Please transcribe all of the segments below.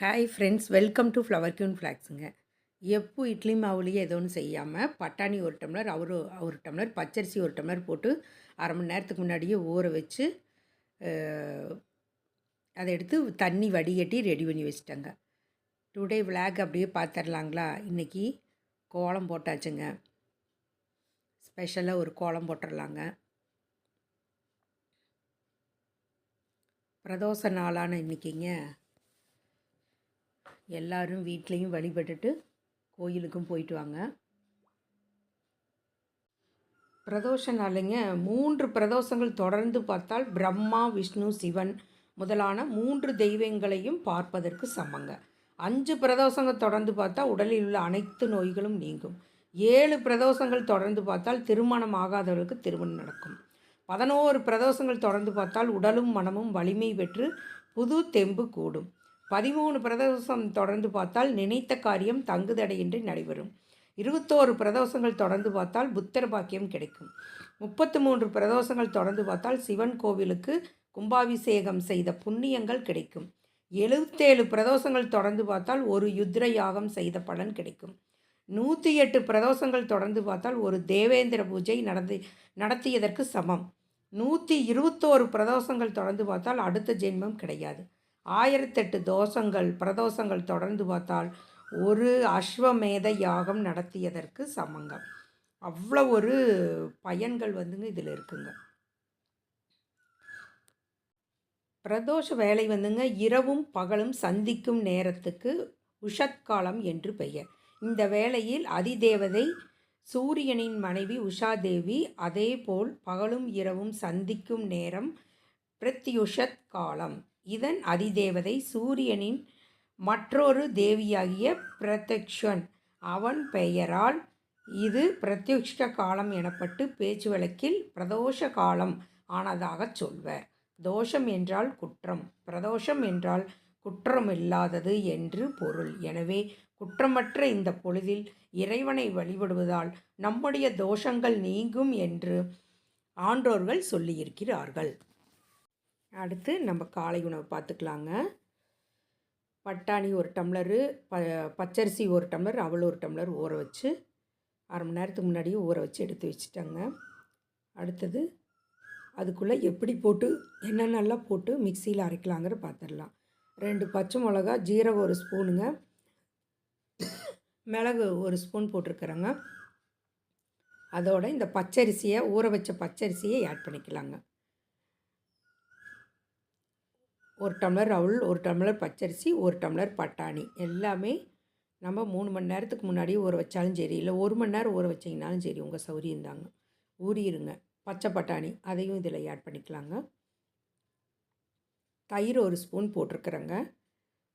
Hi friends welcome to flower queen ஃப்ளாக்ஸுங்க எப்போ இட்லி மாவுலேயே ஏதோ ஒன்று செய்யாமல் பட்டாணி ஒரு டம்ளர் அவரு ஒரு டம்ளர் பச்சரிசி ஒரு டம்ளர் போட்டு அரை மணி நேரத்துக்கு முன்னாடியே ஊற வச்சு அதை எடுத்து தண்ணி வடிகட்டி ரெடி பண்ணி வச்சுட்டேங்க. டுடே விளாக் அப்படியே பார்த்துடலாங்களா இன்றைக்கி கோலம் போட்டாச்சுங்க. ஸ்பெஷலாக ஒரு கோலம் போட்டுடலாங்க பிரதோஷ நாளான இன்றைக்கிங்க எல்லாரும் வீட்லேயும் வழிபட்டுட்டு கோயிலுக்கும் போயிட்டு வாங்க. பிரதோஷ நாளுங்க மூன்று பிரதோஷங்கள் தொடர்ந்து பார்த்தால் பிரம்மா விஷ்ணு சிவன் முதலான மூன்று தெய்வங்களையும் பார்ப்பதற்கு சமங்க. அஞ்சு பிரதோஷங்கள் தொடர்ந்து பார்த்தா உடலில் உள்ள அனைத்து நோய்களும் நீங்கும். ஏழு பிரதோஷங்கள் தொடர்ந்து பார்த்தால் திருமணம் ஆகாதவர்களுக்கு திருமணம் நடக்கும். பதினோரு பிரதோஷங்கள் தொடர்ந்து பார்த்தால் உடலும் மனமும் வலிமை பெற்று புது தெம்பு கூடும். பதிமூணு பிரதோஷம் தொடர்ந்து பார்த்தால் நினைத்த காரியம் தங்குதடையின்றி நடைபெறும். இருபத்தோரு பிரதோஷங்கள் தொடர்ந்து பார்த்தால் புத்தர் பாக்கியம் கிடைக்கும். முப்பத்து மூன்று பிரதோஷங்கள் தொடர்ந்து பார்த்தால் சிவன் கோவிலுக்கு கும்பாபிஷேகம் செய்த புண்ணியங்கள் கிடைக்கும். எழுபத்தேழு பிரதோஷங்கள் தொடர்ந்து பார்த்தால் ஒரு யுத்ர யாகம் செய்த பலன் கிடைக்கும். நூற்றி எட்டு பிரதோஷங்கள் தொடர்ந்து பார்த்தால் ஒரு தேவேந்திர பூஜை நடந்து நடத்தியதற்கு சமம். நூற்றி இருபத்தோரு பிரதோஷங்கள் தொடர்ந்து பார்த்தால் அடுத்த ஜென்மம் கிடையாது. ஆயிரத்தெட்டு தோஷங்கள் பிரதோஷங்கள் தொடர்ந்து பார்த்தால் ஒரு அஸ்வமேத யாகம் நடத்தியதற்கு சமங்கம். அவ்வளோ ஒரு பயன்கள் வந்துங்க இதில் இருக்குங்க. பிரதோஷ வேலை வந்துங்க இரவும் பகலும் சந்திக்கும் நேரத்துக்கு உஷத்காலம் என்று பெயர். இந்த வேளையில் அதிதேவதை சூரியனின் மனைவி உஷாதேவி அதேபோல் பகலும் இரவும் சந்திக்கும் நேரம் பிரத்யுஷத் காலம் இதன் அதிதேவதை சூரியனின் மற்றொரு தேவியாகிய பிரத்யக்ஷன். அவன் பெயரால் இது பிரத்யுஷ்ட காலம் எனப்பட்டு பேச்சு வழக்கில் பிரதோஷ காலம் ஆனதாகச் சொல்வர். தோஷம் என்றால் குற்றம். பிரதோஷம் என்றால் குற்றமில்லாதது என்று பொருள். எனவே குற்றமற்ற இந்த பொழுதில் இறைவனை வழிபடுவதால் நம்முடைய தோஷங்கள் நீங்கும் என்று ஆன்றோர்கள் சொல்லியிருக்கிறார்கள். அடுத்து நம்ம காலை உணவு பார்த்துக்கலாங்க. பட்டாணி ஒரு டம்ளரு ப பச்சரிசி ஒரு டம்ளர் அவள் ஒரு டம்ளர் ஊற வச்சு அரை மணி நேரத்துக்கு முன்னாடியே ஊற வச்சு எடுத்து வச்சுட்டாங்க. அடுத்தது அதுக்குள்ளே எப்படி போட்டு என்னென்னலாம் போட்டு மிக்சியில் அரைக்கலாங்கிற பார்த்துடலாம். ரெண்டு பச்சை மிளகா ஜீரகம் ஒரு ஸ்பூனுங்க. மிளகு ஒரு ஸ்பூன் போட்டிருக்கிறேங்க. அதோட இந்த பச்சரிசியை ஊற வச்ச பச்சரிசியை ஆட் பண்ணிக்கலாங்க. ஒரு டம்ளர் அவுள் ஒரு டம்ளர் பச்சரிசி ஒரு டம்ளர் பட்டாணி. எல்லாமே நம்ம மூணு மணி நேரத்துக்கு முன்னாடியே ஊற வச்சாலும் சரி இல்லை ஒரு மணி நேரம் ஊற வச்சிங்கனாலும் சரி உங்கள் சௌரியம் தாங்க. ஊறிடுங்க பச்சை பட்டாணி அதையும் இதில் ஆட் பண்ணிக்கலாங்க. தயிர் ஒரு ஸ்பூன் போட்டிருக்குறேங்க.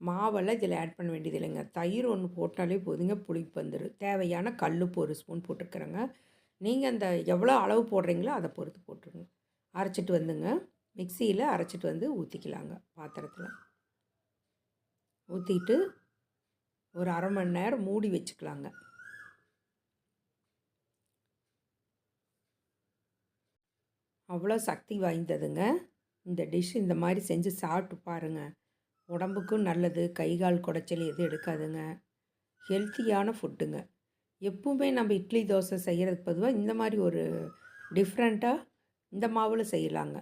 மாவெல்லாம் இதில் ஆட் பண்ண வேண்டியது இல்லைங்க. தயிர் ஒன்று போட்டாலே போதுங்க புளிப்பு வந்துடும் தேவையான கல்லுப்பு ஒரு ஸ்பூன் போட்டிருக்குறேங்க. நீங்கள் அந்த எவ்வளோ அளவு போடுறீங்களோ அதை பொறுத்து போட்டுருங்க. அரைச்சிட்டு வந்துங்க. மிக்சியில் அரைச்சிட்டு வந்து ஊற்றிக்கலாங்க பாத்திரத்தில். ஊற்றிட்டு ஒரு அரை மணி நேரம் மூடி வச்சுக்கலாங்க. அவ்வளோ சக்தி வாய்ந்ததுங்க. இந்த டிஷ் இந்த மாதிரி செஞ்சு சாப்பிட்டு பாருங்கள் உடம்புக்கும் நல்லது கை கால் குடைச்சல் எதுவும் எடுக்காதுங்க. ஹெல்த்தியான ஃபுட்டுங்க. எப்பவுமே நம்ம இட்லி தோசை செய்கிறதுக்கு பொதுவாக இந்த மாதிரி ஒரு டிஃப்ரெண்ட்டாக இந்த மாவில் செய்யலாங்க.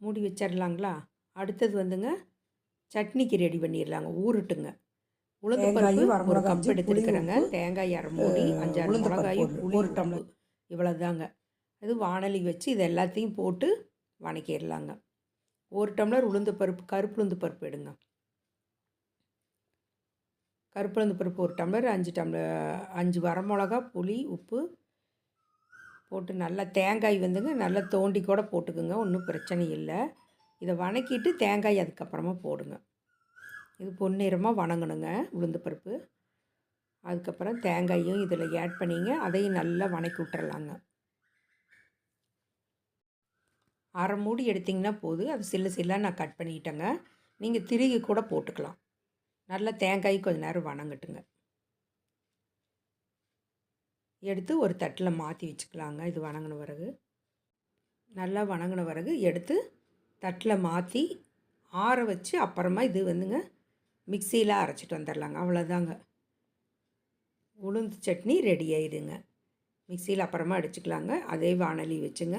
மூடி வச்சிடலாங்களா அடுத்தது வந்துங்க சட்னிக்கு ரெடி பண்ணிடலாங்க ஊருட்டுங்க உளுந்து பருப்பு தேங்காயும் ஒரு கப் எடுத்துருக்குறேங்க. தேங்காய் அரை மூடி அஞ்சாறு மிளகாயும் ஒரு- டம்ளர். இவ்வளோதாங்க அது வானலி வச்சு இது எல்லாத்தையும் போட்டு வணக்கிடலாங்க ஒரு டம்ளர் உளுந்து பருப்பு கருப்பு உளுந்து பருப்பு எடுங்க. கருப்பு உளுந்து பருப்பு ஒரு டம்ளர் அஞ்சு டம்ளர் அஞ்சு வரமிளகா புளி உப்பு போட்டு நல்லா தேங்காய் வந்துங்க நல்லா தோண்டி கூட போட்டுக்குங்க ஒன்றும் பிரச்சனை இல்லை. இதை வணக்கிட்டு தேங்காய் அதுக்கப்புறமா போடுங்க. இது பொன்னிறமாக வணங்கணுங்க உளுந்து பருப்பு. அதுக்கப்புறம் தேங்காயும் இதில் ஆட் பண்ணிங்க அதையும் நல்லா வணக்கி விட்டுறலாங்க. அரை மூடி எடுத்திங்கன்னா போதும் அது சில்லு சில்லாக நான் கட் பண்ணிட்டேங்க. நீங்கள் திருகி கூட போட்டுக்கலாம். நல்லா தேங்காய் கொஞ்ச நேரம் வணங்கட்டுங்க. எடுத்து ஒரு தட்டில் மாற்றி வச்சுக்கலாங்க இது வணங்கின பிறகு. நல்லா வணங்கின பிறகு எடுத்து தட்டில் மாற்றி ஆற வச்சு அப்புறமா இது வந்துங்க மிக்சியில் அரைச்சிட்டு வந்துடலாங்க அவ்வளோதாங்க உளுந்து சட்னி ரெடி ஆயிடுங்க. மிக்சியில் அப்புறமா அடிச்சுக்கலாங்க. அதே வானலி வச்சுங்க.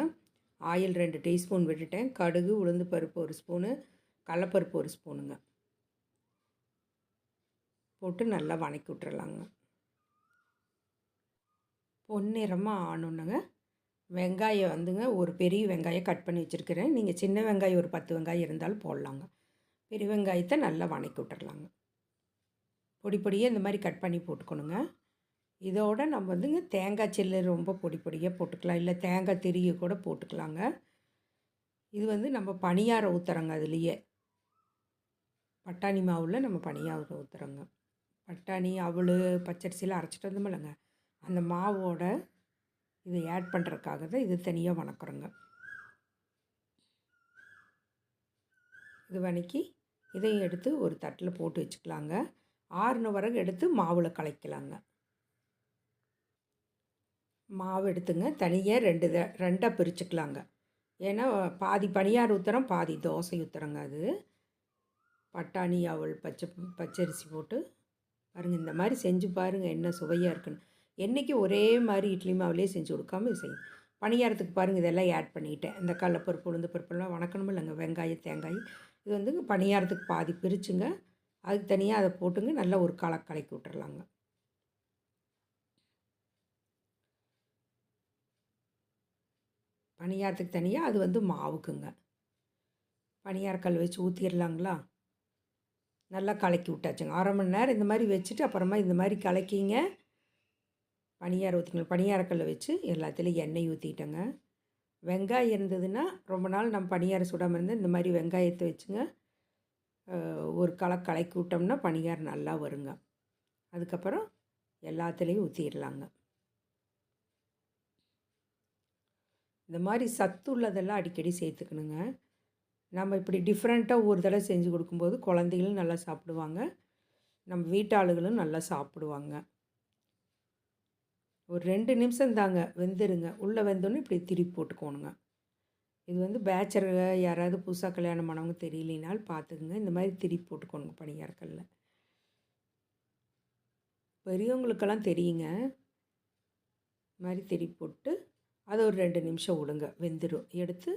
ஆயில் ரெண்டு டீஸ்பூன் விட்டுட்டேன். கடுகு உளுந்து பருப்பு ஒரு ஸ்பூனு கடலப்பருப்பு ஒரு ஸ்பூனுங்க. போட்டு நல்லா வணக்கி விட்டுறலாங்க. பொன்னிறமாக ஆனோன்னுங்க வெங்காயம் வந்துங்க ஒரு பெரிய வெங்காயம் கட் பண்ணி வச்சுருக்கிறேன். நீங்கள் சின்ன வெங்காயம் ஒரு பத்து வெங்காயம் இருந்தாலும் போடலாங்க. பெரிய வெங்காயத்தை நல்லா வணக்கி விட்டுறலாங்க. பொடி பொடியாக இந்த மாதிரி கட் பண்ணி போட்டுக்கணுங்க. இதோட நம்ம வந்துங்க தேங்காய் சில்லு ரொம்ப பொடி பொடியாக போட்டுக்கலாம். இல்லை தேங்காய் திரியை கூட போட்டுக்கலாங்க. இது வந்து நம்ம பனியாரம் ஊற்றுறோங்க அதுலேயே. பட்டாணி மாவில் நம்ம பனியாரம் ஊற்றுறோங்க பட்டாணி அவள் பச்சரிசியில் அரைச்சிட்டு வந்தோமில்லங்க அந்த மாவோட இதை ஆட் பண்ணுறதுக்காக தான் இது தனியாக வணக்குறோங்க. இது வணக்கி இதையும் எடுத்து ஒரு தட்டில் போட்டு வச்சுக்கலாங்க. ஆறுன வரகு எடுத்து மாவில் கலைக்கலாங்க. மாவு எடுத்துங்க தனியாக ரெண்டு த ரெண்டாக பிரிச்சுக்கலாங்க. ஏன்னா பாதி பனியார் ஊற்றுறோம் பாதி தோசை ஊற்றுறோங்க அது. பட்டாணி அவள் பச்சை பச்சரிசி போட்டு பாருங்கள் இந்த மாதிரி செஞ்சு பாருங்கள் என்ன சுவையாக இருக்குன்னு. என்றைக்கு ஒரே மாதிரி இட்லி மாவுலேயே செஞ்சு கொடுக்காம செய்யும். பணியாரத்துக்கு பாருங்கள் இதெல்லாம் ஆட் பண்ணிட்டேன். இந்த கடலப்பருப்பு உளுந்து பருப்புலாம் வணக்கணும் இல்லைங்க வெங்காயம் தேங்காய். இது வந்து பணியாரத்துக்கு பாதி பிரிச்சுங்க. அதுக்கு தனியாக அதை போட்டுங்க நல்லா ஒரு களை கலக்கி விட்டுறலாங்க. பணியாரத்துக்கு தனியாக அது வந்து மாவுக்குங்க. பணியாரக்கல் வச்சு ஊற்றிடலாங்களா நல்லா கலக்கி விட்டாச்சுங்க. அரை மணி நேரம் இந்த மாதிரி வச்சுட்டு அப்புறமா இந்த மாதிரி கலக்கிங்க. பணியாரம் ஊற்றிக்கணும் பணியாரக்கல்லை வச்சு எல்லாத்துலேயும் எண்ணெய் ஊற்றிட்டேங்க வெங்காயம் இருந்ததுன்னா ரொம்ப நாள் நம்ம பணியாரம் சுடாமல் இருந்தால் இந்த மாதிரி வெங்காயத்தை வச்சுங்க. ஒரு களை கலக்கி விட்டோம்னா பனியாரம் நல்லா வருங்க. அதுக்கப்புறம் எல்லாத்துலேயும் ஊற்றிடலாங்க இந்த மாதிரி சத்து உள்ளதெல்லாம் அடிக்கடி சேர்த்துக்கணுங்க. நம்ம இப்படி டிஃப்ரெண்ட்டாக ஒரு தடவை செஞ்சு கொடுக்கும்போது குழந்தைகளும் நல்லா சாப்பிடுவாங்க. நம்ம வீட்டாளுகளும் நல்லா சாப்பிடுவாங்க. ஒரு ரெண்டு நிமிஷம் தாங்க வெந்துருங்க. உள்ளே வெந்தோன்னே இப்படி திருப்பி போட்டுக்கோணுங்க. இது வந்து பேச்சருங்க யாராவது புதுசாக கல்யாணம் பண்ணவங்க தெரியலினால் பார்த்துக்குங்க. இந்த மாதிரி திருப்பி போட்டுக்கோணுங்க பணியாற்கல்ல பெரியவங்களுக்கெல்லாம் தெரியுங்க. இது மாதிரி திருப்பி போட்டு அதை ஒரு ரெண்டு நிமிஷம் விடுங்க. வெந்துடும் எடுத்து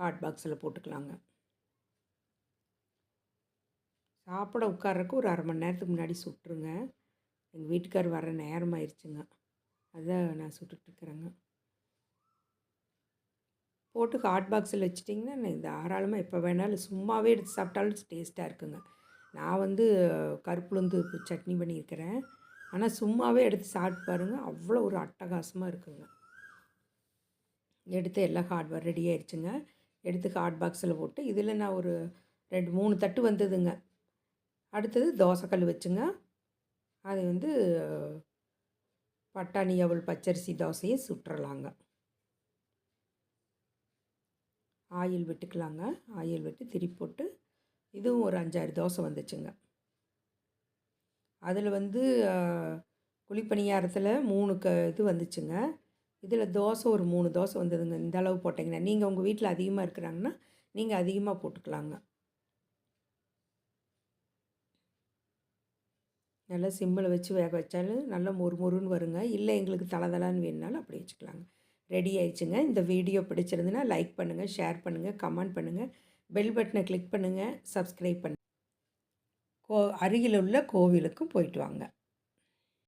ஹாட் பாக்ஸில் போட்டுக்கலாங்க. சாப்பிட உட்கார்றக்கு ஒரு அரை மணி நேரத்துக்கு முன்னாடி சுட்டுருங்க. எங்கள் வீட்டுக்கார் வர நேரம் ஆயிடுச்சுங்க அதான் நான் சுட்டுட்ருக்குறேங்க. போட்டு ஹாட் பாக்ஸில் வச்சிட்டிங்கன்னா தாராளமாக எப்போ வேணாலும் சும்மாவே எடுத்து சாப்பிட்டாலும் டேஸ்ட்டாக இருக்குங்க. நான் வந்து கருப்புளுந்து சட்னி பண்ணியிருக்கிறேன். ஆனால் சும்மாவே எடுத்து சாப்பிட்டு பாருங்கள் அவ்வளோ ஒரு அட்டகாசமாக இருக்குங்க. எடுத்து எல்லாம் ஹார்ட்வேர் ரெடி ஆயிடுச்சுங்க எடுத்து ஹாட் பாக்ஸில் போட்டு இதில் நான் ஒரு ரெண்டு மூணு தட்டு வந்ததுங்க. அடுத்தது தோசைக்கல் வச்சுங்க. அது வந்து பட்டாணி அவள் பச்சரிசி தோசையை சுட்டுறலாங்க ஆயில் விட்டுக்கலாங்க. ஆயில் விட்டு திருப்பி போட்டு இதுவும் ஒரு அஞ்சாறு தோசை வந்துச்சுங்க. அதில் வந்து குழிப்பணியாரத்தில் மூணு க இது வந்துச்சுங்க. இதில் தோசை ஒரு மூணு தோசை வந்ததுங்க. இந்த அளவு போட்டிங்கன்னா நீங்கள் உங்கள் வீட்டில் அதிகமாக இருக்கிறாங்கன்னா நீங்கள் அதிகமாக போட்டுக்கலாங்க. நல்லா சிம்மில் வச்சு வேக வச்சாலும் நல்லா மொறு மொறுன்னு வருங்க. இல்லை எங்களுக்கு தளதளான்னு வேணுனாலும் அப்படி வச்சுக்கலாங்க. ரெடி ஆயிடுச்சுங்க. இந்த வீடியோ பிடிச்சிருந்துன்னா லைக் பண்ணுங்கள் ஷேர் பண்ணுங்கள் கமெண்ட் பண்ணுங்கள் பெல் பட்டனை கிளிக் பண்ணுங்கள் சப்ஸ்கிரைப் பண்ணுங்கள் கோ அருகில் உள்ள கோவிலுக்கும் போயிட்டு வாங்க.